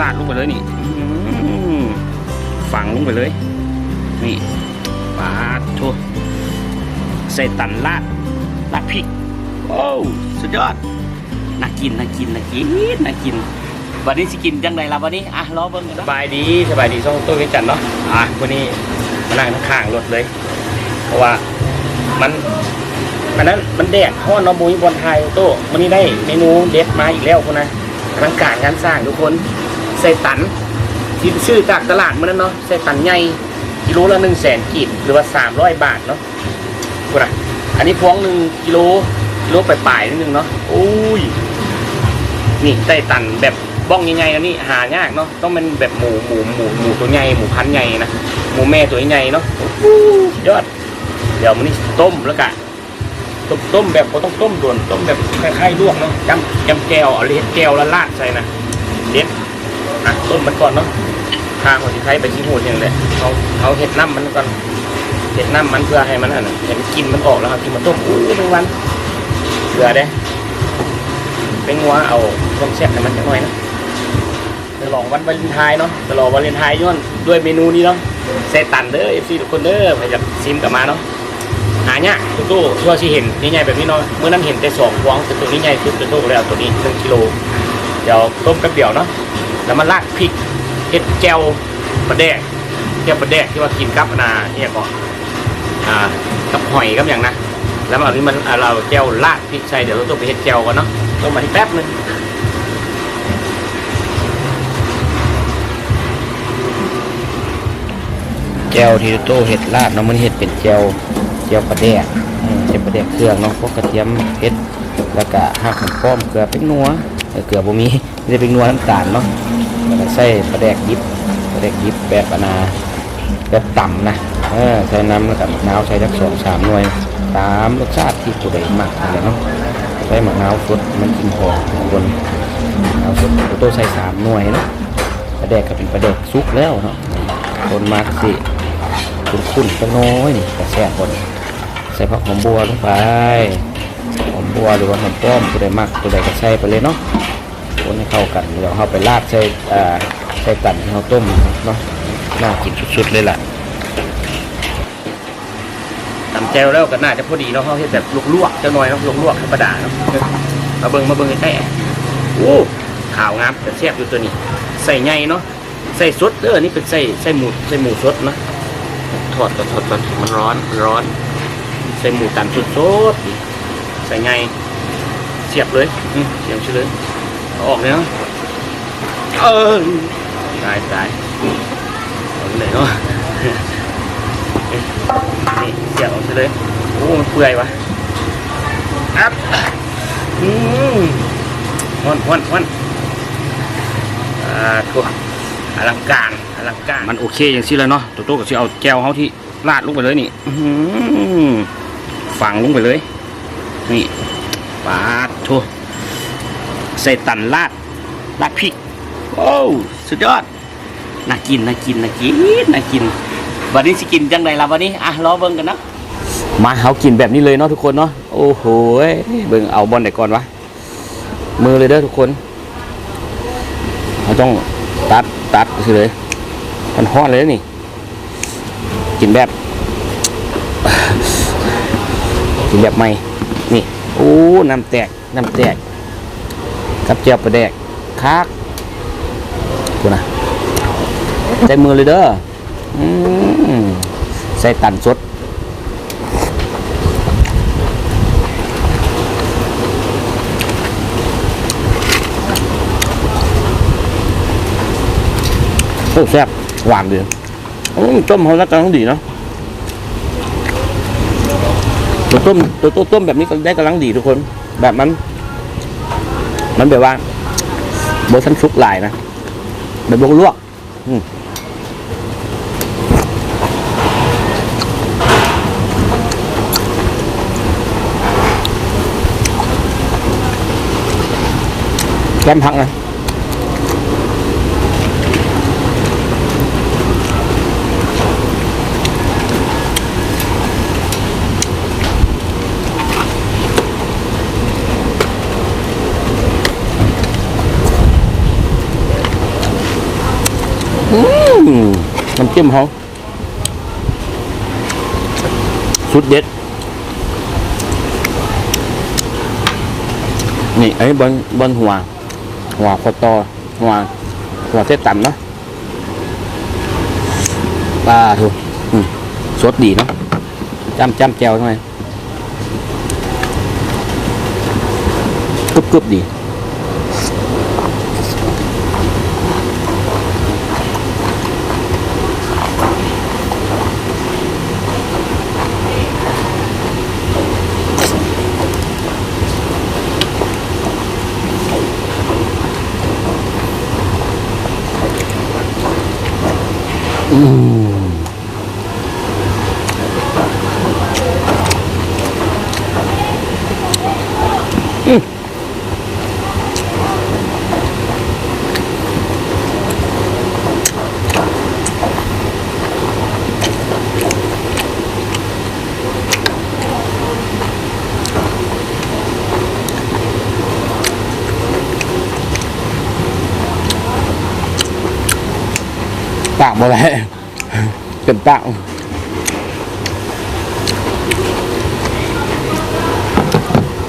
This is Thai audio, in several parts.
ลาดลงไปเลยนี่ฝังลงไปเลย นี่ปาดโทใส่ตันลาดลาดพริกโอ้สุดยอดน่ากินน่ากินน่ากินน่ากินวันนี้สิกินจังไดล่ะวันนี้อะรอเบิ่งสบายดีสบายดีช่องตัวเวจันเนาะอะวันนี้มานั่งข้างรถเลย เพราะว่ามันอันนั้นมันแดดห้อนเนาะมุ้ยบอลไทยโต้วันนี้ได้เมนูเด็ดมาอีกแล้วคุณนะอลังการงานสร้างทุกคน ใส่ตันที่ชื่อจากตลาดมันนั้นเนาะใส่ตันใหญ่กิโลละหนึ่งแสนกีบหรือว่าสามร้อยบาทเนาะคุณนะอันนี้พวงหนึ่งกิโลกิโลปลายๆนิดนึงเนาะโอ้ยนี่ใส่ตันแบบบ้องใหญ่ๆนะนี่หายากเนาะต้องเป็นแบบหมูหมูหมูหมูตัวใหญ่หมูพันใหญ่นะหมูแม่ตัวใหญ่เนาะโอ้ยยอด เดี๋ยวมันนี่ต้มแล้วกันต้มต้มแบบบ่ต้องต้มด่วนต้มแบบคล้ายๆลวกเนาะจำจำแก้วเอาเล็ดแก้วแล้วราดใส่นะเด็ด อะต้มมันก่อนเนาะทางของที่ใช้ไปชี้หูอย่างเลยเขาเขาเห็ดน้ำมันก่อนเห็ดน้ำมันเพื่อให้มันอะเห็นกินมันออกแล้วครับกินมันต้มอู้ทั้งวันเผื่อได้เป็นงัวเอาต้มแซ่บให้มันจังหน่อยนะจะลองวันวาเลนไทน์เนาะจะลองวาเลนไทน์ย้อนด้วยเมนูนี้เนาะเซตันเด้อเอฟซีทุกคนเด้อไปจากซิมกลับมาเนาะหาเนี่ยตุ๊ตู้ชั่วชีเห็นใหญ่ๆแบบนี้เนาะเมื่อนั้นเห็นแต่สองฟองแต่ตัวนี้ใหญ่สุดตุ๊ตู้แล้วตัวนี้หนึ่งกิโลเดี๋ยวต้มแป๊บเดียวเนาะ แล้วมาราดพริกเห็ดแจวปลาแดกแจวปลาแดกที่ว่ากินกับนาเนี่ยก็อ่ากับหอยกับอย่างนะแล้วอานี้มันเราแจวราดพริกใส่เดี๋ยวเราต้องไปเห็ดแจวกันเนาะต้มมาที่แป๊บนึงแจวที่โตเห็ดลาดเนาะมันเห็ดเป็นแจวแจวปลาแดกอืมเป็นปลาแดกเครื่องเนาะพวกกระเทียมเห็ดแล้วก็หักหอมป้อมเกลือเป็นนัวเกลือบ่มีไม่ได้เป็นนัวน้ำตาลเนาะ ใส่ปลาแดกยิบปลาแดกยิบแบบอนาแบบต่ำนะเออใส่น้ำแล้วก็มะนาวใส่สักสองสามหน่วย ตามรสชาติที่ผู้ใดมักอะไรเนาะใส่มะนาวสดมันกินหอมบนมะนาวสดโตใส่สามหน่วยเนาะปลาแดกก็เป็นปลาแดกซุกแล้วเนาะคนมักสิคุณคุณก็น้อยนี่กระแซ่บนใส่ผักหอมบัวลงไปหอมบัวหรือว่าหอมป้อมตัวใดมากตัวใดก็ใส่ไปเลยเนาะ คนให้เข้ากันเดี๋ยวเราไปราดใส่อ่าใส่กันที่เราต้มเนาะน่ากินสุดๆเลยล่ะตำแจวแล้วก็น่าจะพอดีเนาะเขาเฮ็ดแบบลวกๆเจ้าน้อยเนาะลวกๆธรรมดาเนาะมาเบิ่งมาเบิ่งใกล้ๆโอ้ขาวงามแต่แซ่บอยู่ตัวนี้ ใส่ใหญ่เนาะใส่สดเด้อนี่เป็นใส่ใส่หมูใส่หมูสดเนาะทอดก่อนทอดก่อนมันร้อนร้อน ใส่หมูตันสดสดใส่ไงเสียบเลยเสียบเฉยเลย ออกเลยเนาะเออตายตายเอาเลยเนาะนี่เสียบออกเฉยเลยโอ้มันเปื่อยวะครับอืมวันวันวันอ่าทั่วอลังการอลังการมันโอเคอย่างที่เลยเนาะตัวโตก็จะเอาแก้วเขาที่ลาดลงไปเลยนี่ฝังลงไปเลย นี่ปาดโถ ใส่ตันลาดลาดพริก โอ้สุดยอดน่ากินน่ากินน่ากินน่ากิน วันนี้สิกินจังไดล่ะวันนี้อะรอเบิ่งกันนะมาเขากินแบบนี้เลยเนาะทุกคนเนาะโอ้โหเบิ่งเอาบอลไหนก่อนวะมือเลยเด้อทุกคนเราต้องตัดตัดคือเลยมันฮอดเลยนี่ กินแบบ กินแบบใหม่นี่โอ้น้ำแตกน้ำแตก กับเจียวปลาแดกคักกูนะใส่มือเลยเด้อใส่ตันสดโอ้แซ่บหวานดีต้มเขาแล้วกำลังดีเนาะตัวต้มตัวตัวต้มแบบนี้ก็ได้กำลังดีทุกคน แบบมัน มันแบบว่าโบสันซุกหลายนะแบบลวกๆอืมแก้มพักนะ อื มน้ำจิ้มเขาสุดเด็ด นี่ไอ้บนบนหัว หัวคอตอหัวหัวเส้นต่ำเนาะปลาถูกสดดีเนาะจ้ำจ้ำแจวทำไมกรึบกรึบดี อื ปากบ่ได้เป็นปาก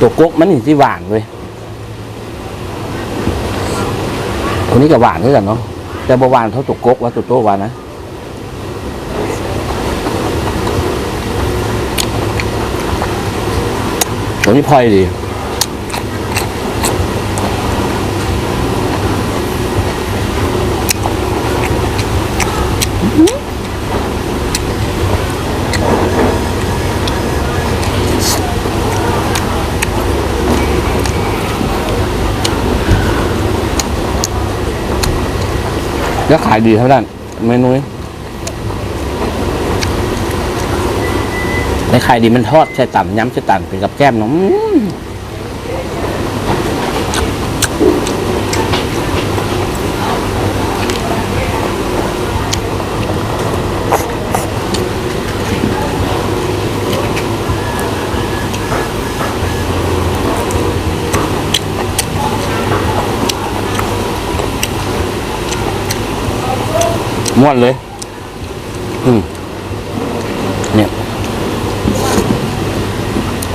ตัวกกมันนี่ที่หวานเว้ยคนนี้ก็หวานด้วยกันเนาะแต่บ่หวานเท่าตัวกกว่าตัวโตหวานนะตัวนี้พลอยดี แล้วขายดีเท่านั้นเมนูนี้ในขายดีมันทอดใช่ต่ำย้ำใช่ต่ำเป็นกับแก้มเนาะ ม้วนเลย อืมเนี่ย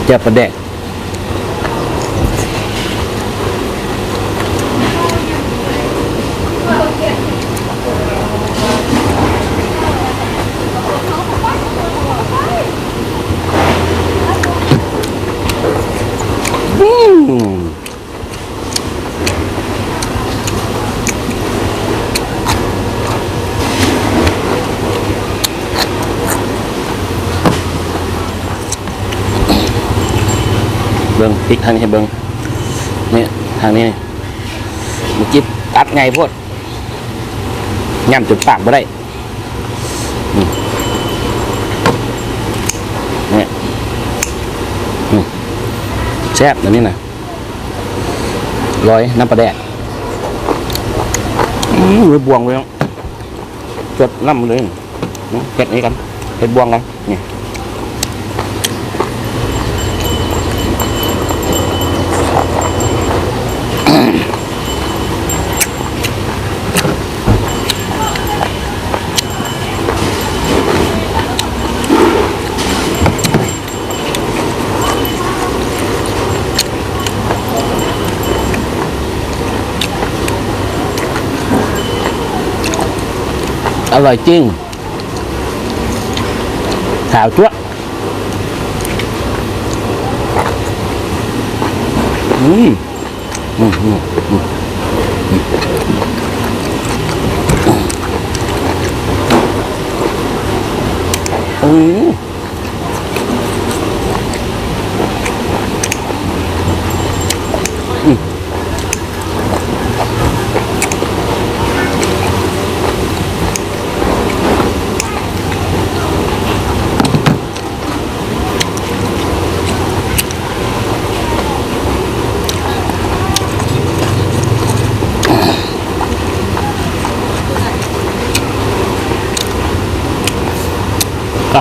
จะประแดก พลิกทางนี้ให้เบิ้งนี่ทางนี้นี่เมื่อกี้ตัดไงพวดย่ำจุดปากไม่ได้อืมนี่อืมแซ่บแบบนี้นะร้อยน้ำปลาแดกอืมบวงเนาะจดน้ำเลยเห็ดนี้กันเห็ดบวงกันนี่ อร่อยจริงขาวจั๊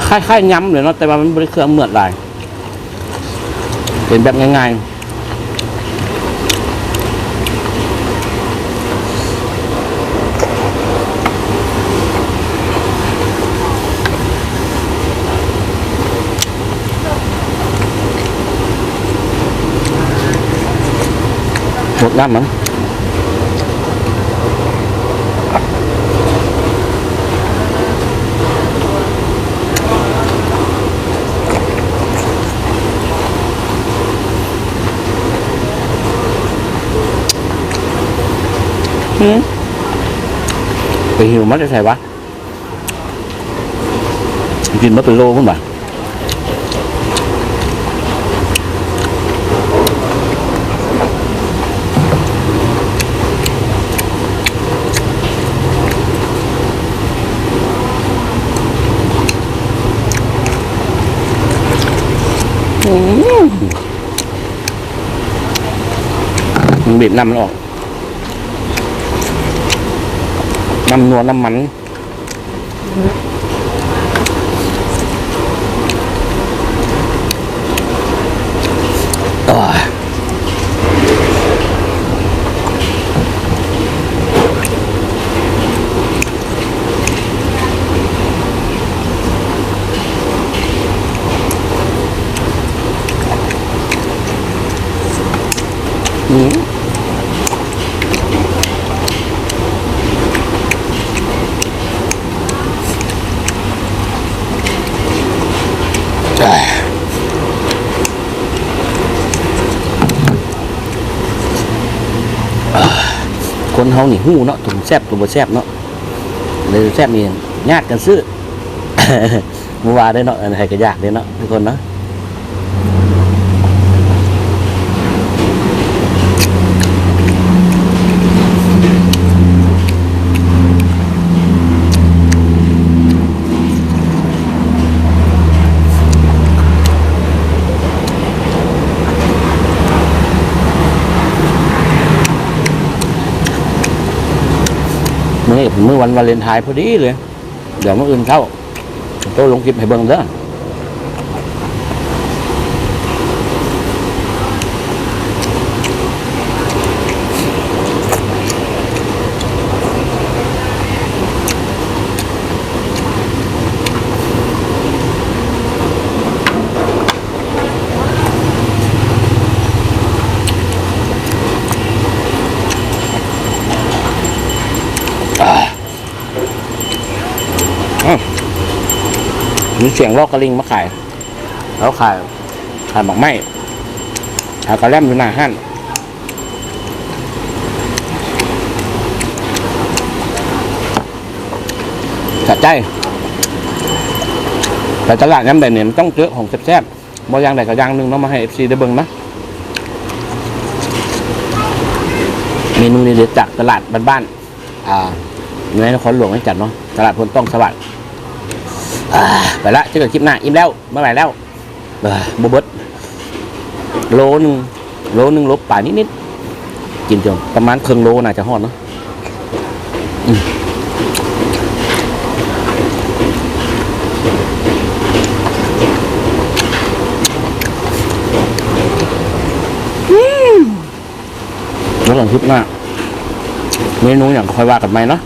คล้ายๆย้ำเลยเนาะแต่ว่ามันบริเครื่อเหมือนไรเป็นแบบง่ายๆหมดน้ำมั้ง หืมไปหิวมันจะใส่วะกินมาเป็ น้ำนออกน้ำนัวน้ำมันอ้ยอืม ฮานี่หู้เนาะถุงแซบถุงบ่แซบเนาะเลยแซบนี่ญาติกันซื้อเมื่อวานได้เนาะอันไหนก็ยากได้เนาะทุกคนเนาะ นี้เมื่อวันวาเลนไทน์พอดีเลย เดี๋ยวเมื่ออื่นเข้าโตลงคลิปให้เบิ่งเด้อ มีเสียงลอกกระลิงมาขาย แล้วขายขายหมักไม้ขายกระแลมอยู่หน้าห้านจัดใจ แต่ตลาดย้ำใดเนี่ยมันต้องเจอของแซ่บๆบ่อย่างใดก็อย่างหนึ่งเนาะมาให้เอฟซีได้เบิ่งนะเมนูนี้เด็ดจากตลาดบ้านๆอ่าอยู่ในนครหลวงให้จัดเนาะตลาดพลต้องสวัสดิ์ ไปละเจอกันคลิปหน้าอิ่มแล้วเมื่อไหร่แล้วเออบบเบิดโลหนึงโลหนึงลบป่านิดนิดๆกินจนประมาณครึ่งโลน่าจะฮอดเนาะแล้วหลังคลิปหน้าเมนูอย่างค่อยว่ากันไหมเนาะ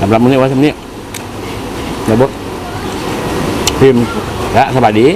สำหรับมื้อนี้ไว้สำนี้ระบบ พิมพ์และสบายดี